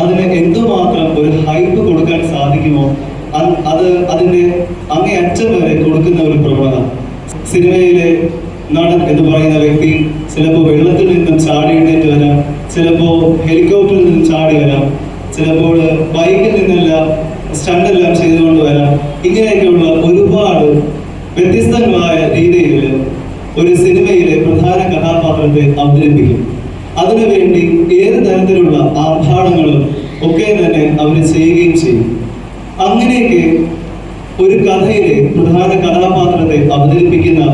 അതിന് എന്തുമാത്രം ഒരു ഹൈപ്പ് കൊടുക്കാൻ സാധിക്കുമോ? അത് അത് അതിന്റെ അങ്ങേയറ്റം വരെ കൊടുക്കുന്ന ഒരു പ്രവണത. സിനിമയിലെ നടൻ എന്ന് പറയുന്ന വ്യക്തി ചിലപ്പോൾ വെള്ളത്തിൽ നിന്നും ചാടി എഴുന്നേറ്റ് വരാം ചിലപ്പോൾ ഹെലികോപ്റ്ററിൽ നിന്നും ചാടി വരാം ചിലപ്പോൾ ബൈക്കിൽ നിന്നെല്ലാം സ്റ്റണ്ടെല്ലാം ചെയ്തുകൊണ്ട് വരാം. ഇങ്ങനെയൊക്കെയുള്ള ഒരുപാട് വ്യത്യസ്തങ്ങളായ രീതിയിൽ ഒരു സിനിമയിലെ പ്രധാന കഥാപാത്രത്തെ അവതരിപ്പിക്കും. അതിനുവേണ്ടി ഏത് തരത്തിലുള്ള ആർഭാടങ്ങളും ഒക്കെ തന്നെ അവർ ചെയ്യുകയും ചെയ്യും. അങ്ങനെയൊക്കെ ഒരു കഥയിലെ പ്രധാന കഥാപാത്രത്തെ അവതരിപ്പിക്കുന്ന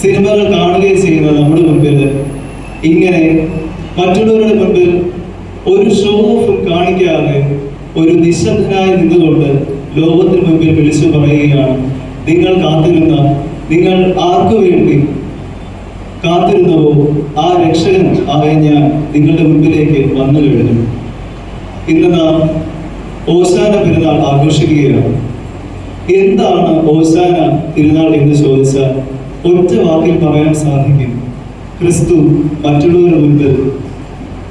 സിനിമകൾ കാണുകയും ചെയ്യുന്ന നമ്മുടെ മുമ്പിൽ ഇങ്ങനെ മറ്റുള്ളവരുടെ മുമ്പിൽ ഒരു ഷോ ഓഫ് കാണിക്കാതെ ഒരു നിശബ്ദനായി നിന്നുകൊണ്ട് ലോകത്തിന് മുമ്പിൽ വിളിച്ചു പറയുകയാണ്. നിങ്ങൾ കാത്തിരുന്ന നിങ്ങൾ ആർക്കു വേണ്ടി കാത്തിരുന്നവോ? ആ രക്ഷകൻ ആയ ഞാൻ നിങ്ങളുടെ മുമ്പിലേക്ക് വന്നു കഴിഞ്ഞു. ഇന്ന് നാം ഓശാന പെരുന്നാൾ ആഘോഷിക്കുകയാണ്. എന്താണ് ഓശാന തിരുനാൾ എന്ന് ചോദിച്ചാൽ ഒറ്റ വാക്കിൽ പറയാൻ സാധിക്കും. ക്രിസ്തു മറ്റുള്ളവരുടെ മുൻപിൽ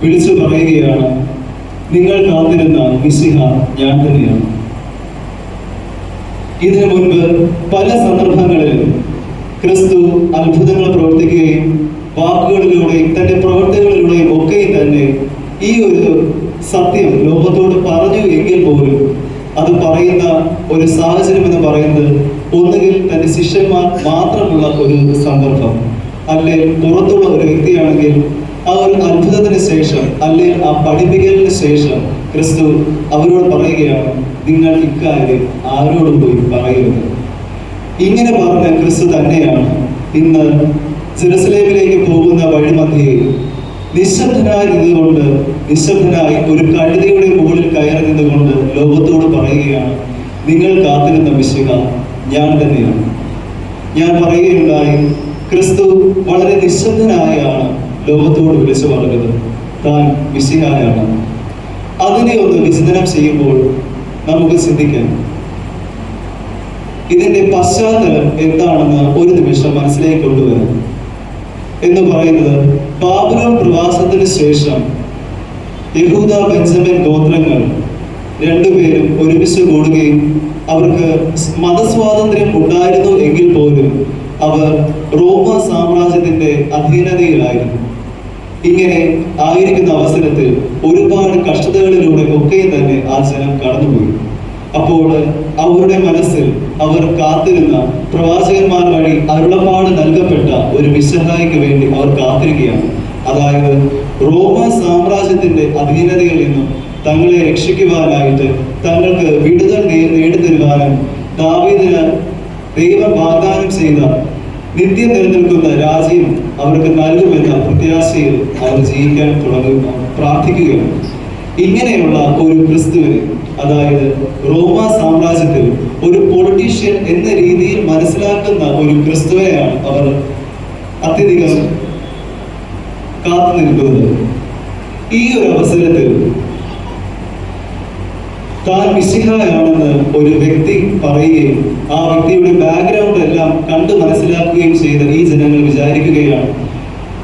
വിളിച്ചു പറയുകയാണ് നിങ്ങൾ കാത്തിരുന്ന മിസിഹ ഞാൻ തന്നെയാണ്. ഇതിനു മുൻപ് പല സന്ദർഭങ്ങളിലും ക്രിസ്തു അത്ഭുതങ്ങൾ പ്രവർത്തിക്കുകയും വാക്കുകളിലൂടെയും തന്റെ പ്രവർത്തനങ്ങളിലൂടെയും ഒക്കെയും തന്നെ ഈ ഒരു സത്യം ലോകത്തോട് പറഞ്ഞു എങ്കിൽ പോലും അത് പറയുന്ന ഒരു സാഹചര്യം എന്ന് പറയുന്നത് ഒന്നുകിൽ തന്റെ ശിഷ്യന്മാർ മാത്രമുള്ള ഒരു സന്ദർഭം അല്ലെ പുറത്തുള്ള ഒരു വ്യക്തിയാണെങ്കിൽ ആ ഒരു അത്ഭുതത്തിന് ശേഷം അല്ലെ ആ പഠിപ്പിക്കലിന് ശേഷം ക്രിസ്തു അവരോട് പറയുകയാണ് നിങ്ങൾ ഇക്കാര്യം ആരോടും പോയി പറയരുത് ഇങ്ങനെ പറഞ്ഞ ക്രിസ്തു തന്നെയാണ് ഇന്ന് ജെറുസലേമിലേക്ക് പോകുന്ന വഴിമധ്യേ നിശബ്ദനായി നിന്നുകൊണ്ട് നിശബ്ദനായി ഒരു കഴുതയുടെ മുകളിൽ കയറി നിന്നുകൊണ്ട് ലോകത്തോട് പറയുകയാണ് നിങ്ങൾ കാത്തിരുന്ന വിശുക ഞാൻ തന്നെയാണ്. ഞാൻ പറയുകയുണ്ടായി ക്രിസ്തു വളരെ നിശബ്ദനായാണ് ലോകത്തോട് വിളിച്ചു പറഞ്ഞത്. താൻ വിശിഹായാണ് അതിനെ ഒന്ന് വിചിന്തനം ചെയ്യുമ്പോൾ നമുക്ക് ചിന്തിക്കാം. ഇതിന്റെ പശ്ചാത്തലം എന്താണെന്ന് ഒരു നിമിഷം മനസ്സിലേക്ക് കൊണ്ടുവരാം. എന്ന് പറയുന്നത് ബാബുലോൺ പ്രവാസത്തിന് ശേഷം യഹൂദ ബെഞ്ചമിൻ ഗോത്രങ്ങൾ രണ്ടുപേരും ഒരുമിച്ച് കൂടുകയും അവർക്ക് മതസ്വാതന്ത്ര്യം ഉണ്ടായിരുന്നു എങ്കിൽ പോലും അവർ റോമ സാമ്രാജ്യത്തിന്റെ അധീനതയിലായിരുന്നു. ഇങ്ങനെ ആയിരിക്കുന്ന അവസരത്തിൽ ഒരുപാട് കഷ്ടതകളിലൂടെ ഒക്കെ തന്നെ ആ ജനം കടന്നുപോയി. അപ്പോൾ അവരുടെ മനസ്സിൽ അവർ കാത്തിരുന്ന പ്രവാചകന്മാർ വഴി അരുളപ്പാട് നൽകപ്പെട്ട ഒരു വിശഹായിക്ക് വേണ്ടി അവർ കാത്തിരിക്കുകയാണ്. അതായത് റോമ സാമ്രാജ്യത്തിന്റെ അധീനതയിൽ നിന്നും തങ്ങളെ രക്ഷിക്കുവാനായിട്ട് തങ്ങൾക്ക് വിടുതൽ നേടിത്തരുവാനും ദാവീദിന് ദൈവം വാഗ്ദാനം ചെയ്ത നിത്യം നിലനിൽക്കുന്ന രാജ്യം അവർക്ക് നൽകുമെന്ന പ്രത്യാശയിൽ അവർ ജീവിക്കാൻ തുടങ്ങുക പ്രാർത്ഥിക്കുകയാണ്. ഇങ്ങനെയുള്ള ഒരു ക്രിസ്തുവിനെ അതായത് റോമ സാമ്രാജ്യത്തിൽ ഒരു പൊളിറ്റീഷ്യൻ എന്ന രീതിയിൽ മനസ്സിലാക്കുന്ന ഒരു ക്രിസ്തുവെയാണ് അവർ അത്യധികം കാത്തു നിൽക്കുന്നത് ഈ ഒരു അവസരത്തിൽ താൻ മിശിഹായാണെന്ന് ഒരു വ്യക്തി പറയുകയും ആ വ്യക്തിയുടെ ബാക്ക്ഗ്രൗണ്ട് എല്ലാം കണ്ടു മനസ്സിലാക്കുകയും ചെയ്ത ഈ ജനങ്ങൾ വിചാരിക്കുകയാണ്.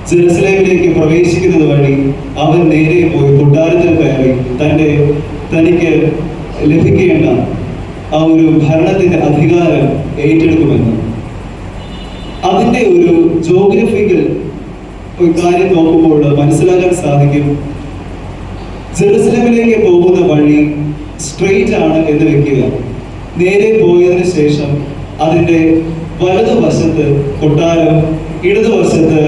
ജെറുസലേമിലേക്ക് പ്രവേശിക്കുന്നത് വഴി അവൻ നേരെ പോയി കൊട്ടാരത്തിൽ കയറി തന്റെ തനിക്ക് ലഭിക്കേണ്ട ആ ഒരു ഭരണത്തിന്റെ അധികാരം ഏറ്റെടുക്കുമെന്ന്. അതിന്റെ ഒരു ജോഗ്രഫിക്കൽ ഒരു കാര്യം നോക്കുമ്പോൾ മനസ്സിലാക്കാൻ സാധിക്കും. ജെറുസലമിലേക്ക് പോകുന്ന വഴി സ്ട്രെയിറ്റ് ആണ് എന്ന് വെക്കുക. നേരെ പോയതിന് ശേഷം അതിന്റെ വലതുവശത്ത് കൊട്ടാരം ഇടതുവശത്ത്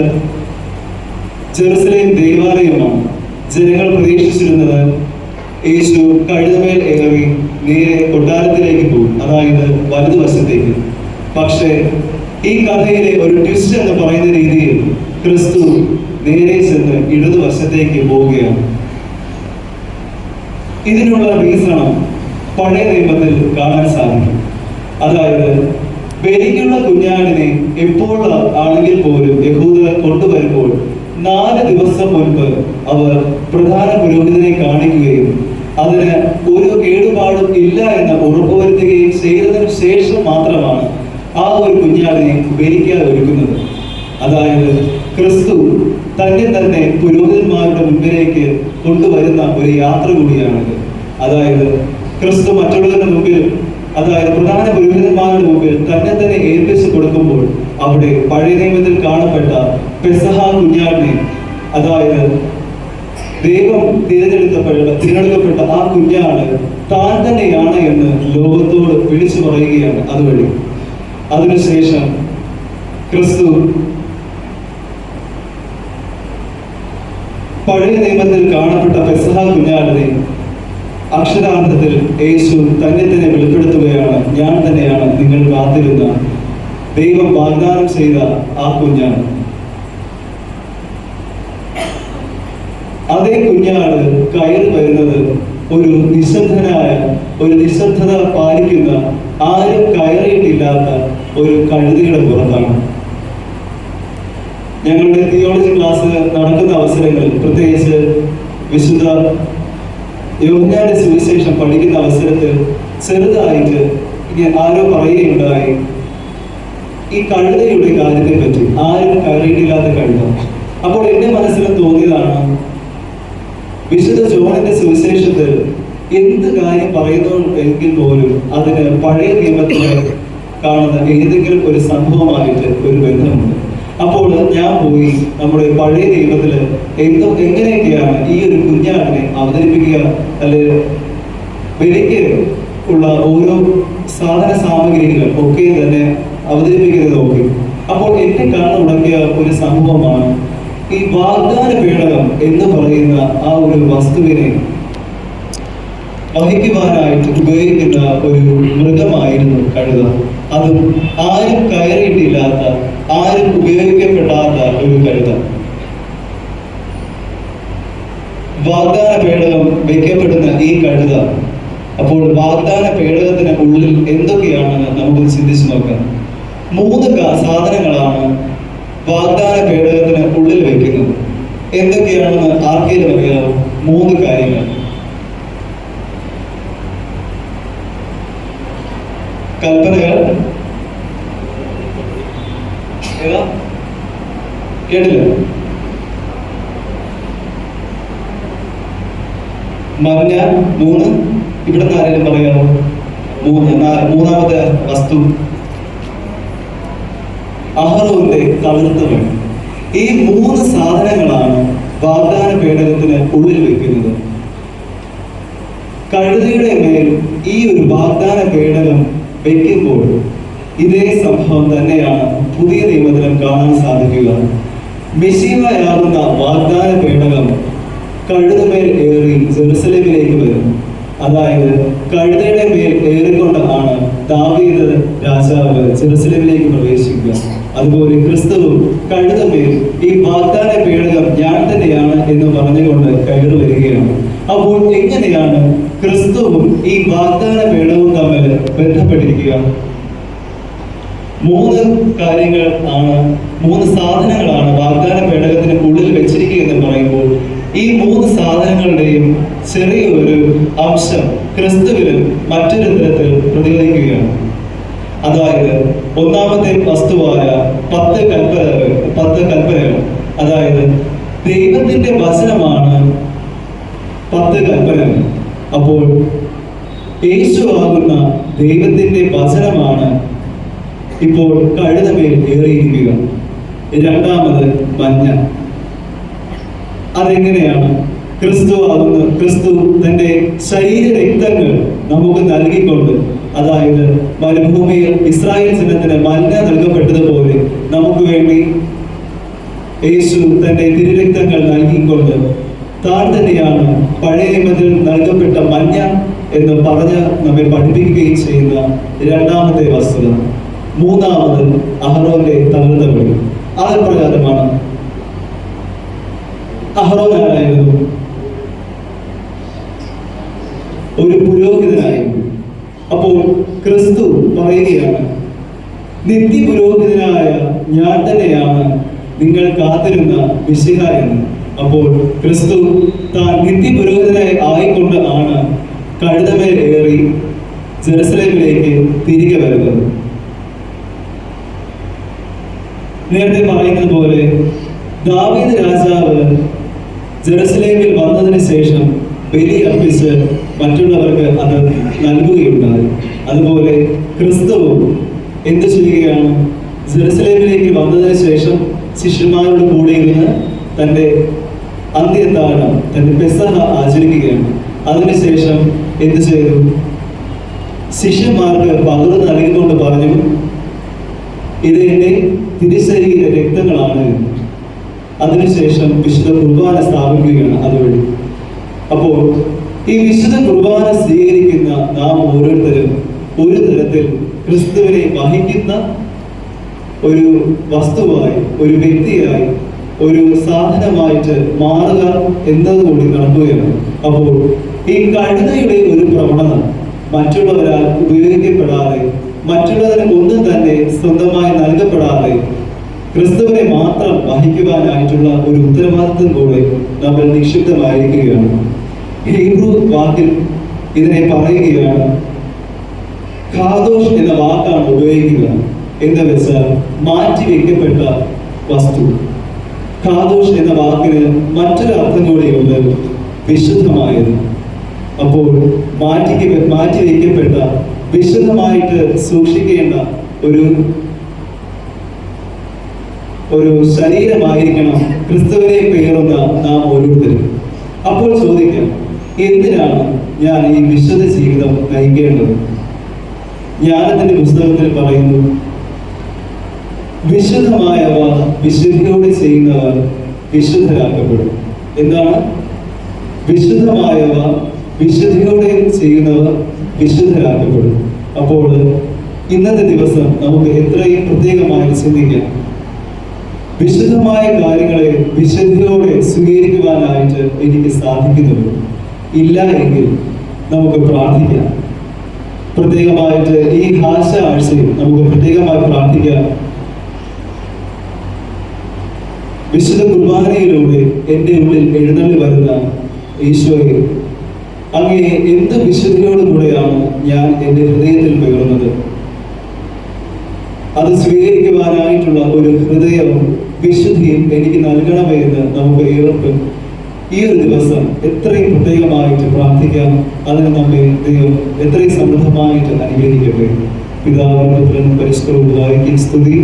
ജെറുസലേം ദേവാലയമാണ്. ജനങ്ങൾ പ്രതീക്ഷിച്ചിരുന്നത് യേശു കഴുതമേൽ ഏറി നേരെ കൊട്ടാരത്തിലേക്ക് പോകും. അതായത് വലതുവശത്തേക്ക്. പക്ഷേ ഈ കഥയിലെ ഒരു ട്വിസ്റ്റ് എന്ന് പറയുന്ന രീതിയിൽ ക്രിസ്തു നേരെ ചെന്ന് ഇടതുവശത്തേക്ക് പോവുകയാണ്. ഇതിനുള്ള റീസണം പഴയ നിയമത്തിൽ കാണാൻ സാധിക്കും. അതായത് ബലിക്കുള്ള കുഞ്ഞാടിനെ എപ്പോൾ ആണെങ്കിൽ പോലും യഹൂദർ കൊണ്ടുവരുമ്പോൾ നാല് ദിവസം മുൻപ് അവർ പ്രധാന പുരോഹിതനെ കാണിക്കുകയും അതിന് ഒരു കേടുപാടും ഇല്ല എന്ന് ഉറപ്പുവരുത്തുകയും ചെയ്തതിനു ശേഷം മാത്രമാണ് ആ ഒരു കുഞ്ഞാടിനെ ബലിക്കാൻ ഒരുക്കുന്നത് അതായത് ക്രിസ്തു തന്നെ തന്നെ പുരോഹിതന്മാരുടെ മുമ്പിലേക്ക് കൊണ്ടുവരുന്ന ഒരു യാത്ര കൂടിയാണിത് അതായത് ക്രിസ്തു മറ്റുള്ളവരുടെ മുമ്പിൽ അതായത് പ്രധാന പുരോഹിതന്മാരുടെ മുമ്പിൽ തന്നെ തന്നെ ഏൽപ്പിച്ചു കൊടുക്കുമ്പോൾ അവിടെ പഴയ നിയമത്തിൽ കാണപ്പെട്ട പെസഹ കുഞ്ഞാടിനെ അതായത് ദൈവം തിരഞ്ഞെടുക്കപ്പെട്ട തിരഞ്ഞെടുക്കപ്പെട്ട ആ കുഞ്ഞാണ് താൻ തന്നെയാണ് എന്ന് ലോകത്തോട് വിളിച്ചു പറയുകയാണ് അതുവഴി. അതിനുശേഷം ക്രിസ്തു പഴയ നിയമത്തിൽ കാണപ്പെട്ട പെസഹ കുഞ്ഞാടിനെ അക്ഷരാർത്ഥത്തിൽ യേശു തന്നെ തന്നെ വെളിപ്പെടുത്തുകയാണ് ഞാൻ തന്നെയാണ് നിങ്ങൾ കാത്തിരുന്ന ദൈവം വാഗ്ദാനം ചെയ്ത ആ കുഞ്ഞാണ്. അതേ കുഞ്ഞാണ് കയറി വരുന്നത് ഒരു നിശബ്ദനായ ഒരു നിശബ്ദത പാലിക്കുന്ന ആരും കയറിയിട്ടില്ലാത്ത ഒരു കഴുതിയുടെ പുറത്താണ്. ഞങ്ങളുടെ തിയോളജി ക്ലാസ് നടക്കുന്ന അവസരങ്ങളിൽ പ്രത്യേകിച്ച് വിശുദ്ധ യോഗ്യയുടെ സുവിശേഷം പഠിക്കുന്ന അവസരത്തിൽ ചെറുതായിട്ട് ഇങ്ങനെ ആരോ പറയുകയുണ്ടായി. ഈ കഴുതയുടെ കാര്യത്തെ പറ്റി ആരും കയറിയിട്ടില്ലാത്ത കഴുത. അപ്പോൾ എന്റെ മനസ്സിൽ തോന്നിയതാണ് വിശുദ്ധ ജോണിന്റെ സുവിശേഷത്തിൽ എന്ത് കാര്യം പറയുന്നു എങ്കിൽ പോലും അതിന് പഴയ നിയമത്തിൽ കാണുന്ന ഏതെങ്കിലും ഒരു സംഭവമായിട്ട് ഒരു ബന്ധമുണ്ട്. അപ്പോൾ ഞാൻ പോയി നമ്മുടെ പഴയ നിയമത്തിൽ എന്തോ എങ്ങനെയൊക്കെയാണ് ഈ ഒരു കുഞ്ഞാടിനെ അവതരിപ്പിക്കുക അല്ലെങ്കിൽ വിലയ്ക്ക് ഉള്ള ഓരോ സാധന സാമഗ്രികൾ ഒക്കെ തന്നെ അവതരിപ്പിക്കുന്നത് നോക്കി. അപ്പോൾ എന്റെ കാണാൻ ഉടക്കിയ ഒരു സംഭവമാണ് ഈ വാഗ്ദാന പേടകം എന്ന് പറയുന്ന ആ ഒരു വസ്തുവിനെ വഹിക്കുവാനായിട്ട് ഉപയോഗിക്കുന്ന ഒരു മൃഗമായിരുന്നു കഴുത. അതും ആരും കയറിയിട്ടില്ലാത്ത ആരും ഉപയോഗിക്കപ്പെടാത്ത ഒരു കഴുത. വാഗ്ദാന പേടകം വയ്ക്കപ്പെടുന്ന ഈ കഴുത. അപ്പോൾ വാഗ്ദാന പേടകത്തിന് ഉള്ളിൽ എന്തൊക്കെയാണെന്ന് നമുക്ക് ചിന്തിച്ചു നോക്കാം. മൂന്ന് സാധനങ്ങളാണ് വാഗ്ദാന പേടകത്തിന് ഉള്ളിൽ വെക്കുന്നത്. എന്തൊക്കെയാണെന്ന് ആർക്കെങ്കിലും അറിയാമോ മൂന്ന് കാര്യങ്ങൾ. കൽപ്പനകൾ. കേട്ടില്ല. മഞ്ഞ മൂന്ന്. ഇവിടെ നിന്ന് ആരെങ്കിലും പറയാമോ മൂന്ന് മൂന്നാമത്തെ വസ്തു. അഹറോന്റെ തളിർത്ത ഈ മൂന്ന് സാധനങ്ങളാണ് വാഗ്ദാന പേടകത്തിന് ഉള്ളിൽ വെക്കുന്നത്. കഴുതയുടെ മേൽ ഈ ഒരു വാഗ്ദാന പേടകം വെക്കുമ്പോൾ ഇതേ സംഭവം തന്നെയാണ് പുതിയ നിയമത്തിലും കാണാൻ സാധിക്കുക. മിഷീമയാകുന്ന വാഗ്ദാന പേടകം കഴുതമേൽ ഏറി ജെറുസലേമിലേക്ക് വരും. അതായത് കഴുതയുടെ മേൽ ഏറിക്കൊണ്ടാണ് ദാവീദ് രാജാവ് ജെറുസലേമിലേക്ക് അതുപോലെ ക്രിസ്തുവും കഴുതമേൽ ഈ വാഗ്ദാന പേടകം ഞാൻ തന്നെയാണ് എന്ന് പറഞ്ഞുകൊണ്ട് കയറി വരികയാണ്. അപ്പോൾ എങ്ങനെയാണ് ക്രിസ്തുവും ഈ വാഗ്ദാന പേടവും തമ്മിൽ ബന്ധപ്പെട്ടിരിക്കുക മൂന്ന് കാര്യങ്ങൾ ആണ് മൂന്ന് സാധനങ്ങളാണ് വാഗ്ദാന പേടകത്തിന് ഉള്ളിൽ വെച്ചിരിക്കുക എന്ന് പറയുമ്പോൾ ഈ മൂന്ന് സാധനങ്ങളുടെയും ചെറിയൊരു അംശം ക്രിസ്തുവിലും മറ്റൊരു തരത്തിൽ പ്രതികരിക്കുകയാണ് അതായത് ഒന്നാമത്തെ വസ്തുവായ പത്ത് കൽപ്പനകൾ പത്ത് കൽപ്പനകൾ. അതായത് ദൈവത്തിന്റെ വചനമാണ് പത്ത് കൽപ്പനകൾ. അപ്പോൾ യേശു ആകുന്ന ദൈവത്തിന്റെ വചനമാണ് ഇപ്പോൾ കഴുതമേൽ ഏറിയിരിക്കുക. രണ്ടാമത് മഞ്ഞ. അതെങ്ങനെയാണ്? ക്രിസ്തു ആകുന്ന ക്രിസ്തു തന്റെ ശരീര രക്തങ്ങൾ നമുക്ക് നൽകിക്കൊണ്ട് അതായത് മരുഭൂമിയിൽ ഇസ്രായേൽ ജനത്തിന് മല്ല നൽകപ്പെട്ടതുപോലെ നമുക്ക് വേണ്ടി യേശു തന്റെ തിരുരക്തങ്ങൾ നൽകിക്കൊണ്ട് താൻ തന്നെയാണ് പഴയ നിയമത്തിൽ നൽകപ്പെട്ട മഞ്ഞ എന്ന് പറഞ്ഞ് നമ്മെ പഠിപ്പിക്കുകയും ചെയ്യുന്ന രണ്ടാമത്തെ വസ്തുത. മൂന്നാമത് അഹ്റോന്റെ തകർന്ന വഴി അത് പ്രകാരമാണ് അഹ്റോൻ ആരായിരുന്നു ഒരു പുരോഹിതനായിരുന്നു അപ്പോൾ ക്രിസ്തു പറയുകയാണ്. നിത്യ പുരോഹിതനായ ഞാൻ തന്നെയാണ് നിങ്ങൾ കാത്തിരുന്ന വിശിക എന്ന് അപ്പോൾ ക്രിസ്തു താൻ നിത്യ പുരോഹിതനായി ആയിക്കൊണ്ട് ആണ് കഴുതമേൽ ഏറി ജെറുസലേമിലേക്ക് തിരികെ വരുന്നത്. നേരത്തെ പറയുന്നത് പോലെ ദാവീദ് രാജാവ് ജെറുസലേമിൽ വന്നതിന് ശേഷം മറ്റുള്ളവർക്ക് അത് നൽകുകയുണ്ടായി. അതുപോലെ ക്രിസ്തുവും എന്ത് ചെയ്യുകയാണ്? ജെറുസലേമിലേക്ക് വന്നതിന് ശേഷം ശിഷ്യന്മാരുടെ കൂടെ ഇരുന്ന് തന്റെ അന്ത്യത്താഴം തന്റെ പെസഹ ആചരിക്കുകയാണ്. അതിനുശേഷം എന്ത് ചെയ്തു? ശിഷ്യന്മാർക്ക് പകർന്നു നൽകിക്കൊണ്ട് പറഞ്ഞു ഇത് എന്റെ തിരിശരീര രക്തങ്ങളാണ്. അതിനുശേഷം വിശുദ്ധ കുർബാന സ്ഥാപിക്കുകയാണ് അതുവഴി. അപ്പോൾ ഈ വിശുദ്ധ കുർബാന സ്വീകരിക്കുന്ന നാം ഓരോരുത്തരും ഒരു തരത്തിൽ ക്രിസ്തുവിനെ വഹിക്കുന്ന ഒരു വസ്തുവായി ഒരു വ്യക്തിയായി ഒരു സാധനമായിട്ട് മാറുക എന്നതുകൂടി നടക്കുകയാണ് അപ്പോൾ ഈ കഴുതയുടെ ഒരു പ്രവണത മറ്റുള്ളവരാൽ ഉപയോഗിക്കപ്പെടാതെ മറ്റുള്ളവരെ ഒന്നും തന്നെ സ്വന്തമായി നൽകപ്പെടാതെ ക്രിസ്തുവിനെ മാത്രം വഹിക്കുവാനായിട്ടുള്ള ഒരു ഉത്തരവാദിത്വം കൂടെ നമ്മൾ നിക്ഷിപ്തമായിരിക്കുകയാണ്. ഹീബ്രു വാക്കിൽ ഇതിനെ പറയുകയാണ് ഖാദോഷ് എന്ന വാക്കാണ് ഉപയോഗിക്കുന്നത്. എന്താ വെച്ചാൽ മാറ്റി വെക്കപ്പെട്ട വസ്തു. ഖാദോഷ് എന്ന വാക്കിന് മറ്റൊരു അർത്ഥം കൂടിയുണ്ട്. വിശുദ്ധമായത്. അപ്പോൾ മാറ്റി മാറ്റി വെക്കപ്പെട്ട വിശുദ്ധമായിട്ട് സൂക്ഷിക്കേണ്ട ഒരു ഒരു ശരീരമായിരിക്കണം. ക്രിസ്തുവിനെ പേറുന്ന നാം ഓരോരുത്തരും. അപ്പോൾ ചോദിക്കാം എന്തിനാണ് ഞാൻ ഈ വിശുദ്ധ ജീവിതം നയിക്കേണ്ടത്? ജ്ഞാനത്തിന്റെ പുസ്തകത്തിൽ പറയുന്നു വിശുദ്ധമായവ വിശുദ്ധിയോടെ ചെയ്യുന്നവർ വിശുദ്ധരാക്കപ്പെടും. എന്താണ്? വിശുദ്ധമായവ വിശുദ്ധിയോടെ ചെയ്യുന്നവർ വിശുദ്ധരാക്കപ്പെടും. അപ്പോൾ ഇന്നത്തെ ദിവസം നമുക്ക് എത്രയും പ്രത്യേകമായി ചിന്തിക്കാം. വിശുദ്ധമായ കാര്യങ്ങളെ വിശുദ്ധിയോടെ സ്വീകരിക്കുവാനായിട്ട് എനിക്ക് സാധിക്കുന്നുള്ളൂ ഇല്ല എങ്കിൽ നമുക്ക് പ്രാർത്ഥിക്കാം. പ്രത്യേകമായിട്ട് ഈ ഹാസ്യ ആഴ്ചയിൽ നമുക്ക് പ്രത്യേകമായി പ്രാർത്ഥിക്കാം. വിശുദ്ധ കുർബാനയിലൂടെ എന്റെ ഉള്ളിൽ എഴുന്നള്ളി വരുന്ന ഈശോയെ അങ്ങേ എന്ത് വിശുദ്ധിയോടുകൂടെയാണ് ഞാൻ എന്റെ ഹൃദയത്തിൽ പകർന്നത്? അത് സ്വീകരിക്കുവാനായിട്ടുള്ള ഒരു ഹൃദയവും വിശുദ്ധിയും എനിക്ക് നൽകണമേ എന്ന് നമുക്ക് ഏവർക്കും ഈ ഒരു ദിവസം എത്രയും പ്രത്യേകമായിട്ട് പ്രാർത്ഥിക്കാം. അതിന് നമ്മെ ദൈവം എത്രയും സമൃദ്ധമായിട്ട് അനുഗ്രഹിക്കട്ടെ. പുത്രനും പരിശുദ്ധവും സ്തുതി.